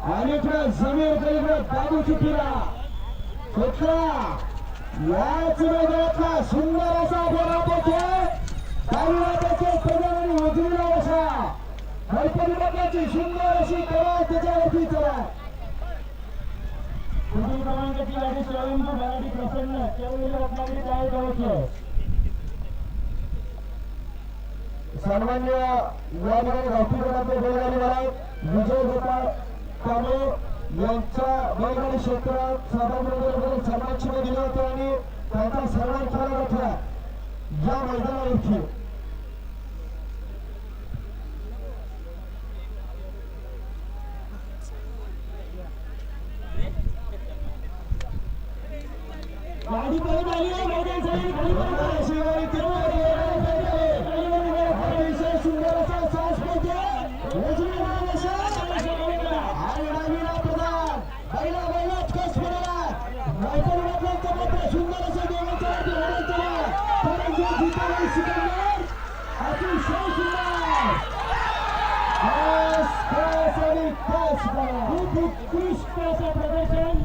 आणि इकडं जमीन इकडं बाबूची पिरा सुटला याच मैदानातला सुंदर असा काही त्याचे प्रधान उजवीला बसा. गणपती बाप्पाची सुंदर अशी करा त्याच्यावरती चला पुढील क्रमांकाची गाडी स्वयंभू मराठी प्रसन्न. त्यावेळी रत्नागिरी तयार करायचं सन्मान्य या ठिकाणी बैलगाडी विजय गोपाळ. कामे यांच्या बैलगाडी क्षेत्रात सहभागी सन्मान चिन्ह दिले होते आणि त्यांचा सन्मान केला होता या मैदाना मैदानावरती गाडी पळून आली आहे मैदान सोडून Kuzbara. Bugün Kuzbara Bebeken